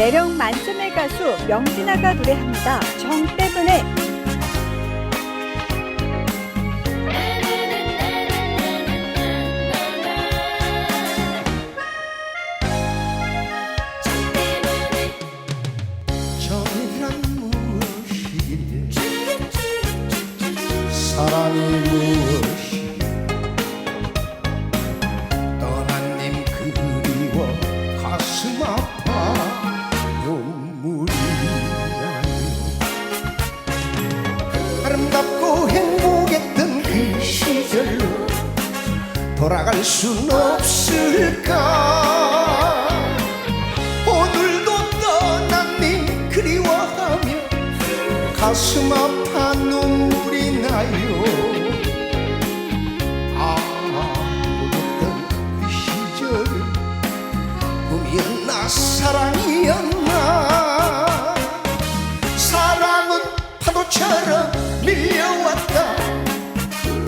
매력 만점의 가수 명진아가 노래합니다. 정 때문에 사랑이 돌아갈 순 없을까? 오늘도 님 그리워하며 가슴 아파 눈물이 나요. 아무랬던 그 시절 꿈이었나 사랑이었나? 사랑은 파도처럼 밀려왔다.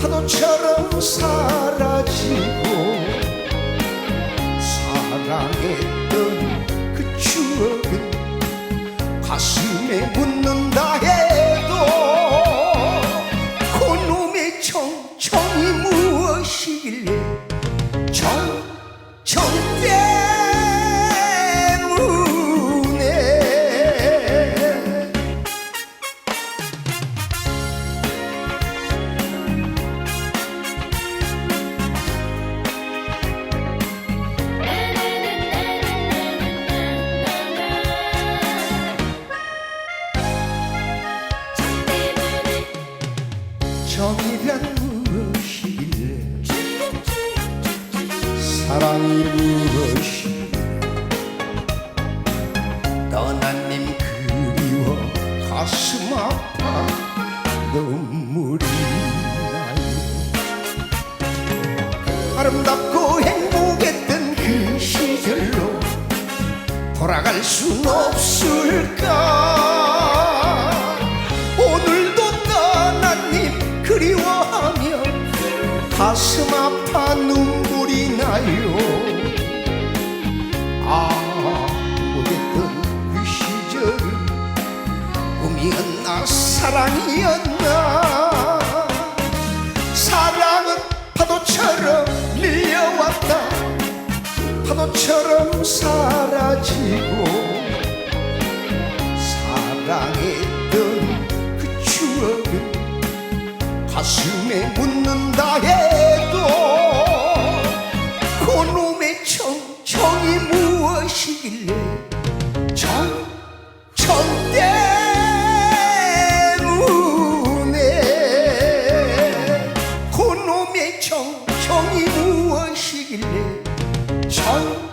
파도처럼 사 라지고 사랑했던 그 추억은 가슴에 묻는다 해도 그놈의 정청이 무엇이길래 정이란 무엇이길래 사랑이 무엇이 떠난 님 그리워 가슴 아파. 눈물이 나요. 아름답고 행복했던 그 시절로 돌아갈 순 없을까 가슴 아파 눈물이 나요. 아무랬던 그 시절 꿈이었나 사랑이었나? 사랑은 파도처럼 밀려왔다. 파도처럼 사라지고 사랑했던 그 추억은 가슴에 묻는 것이길래 정, 정 때문에 그놈의 정, 정이 무엇이길래 정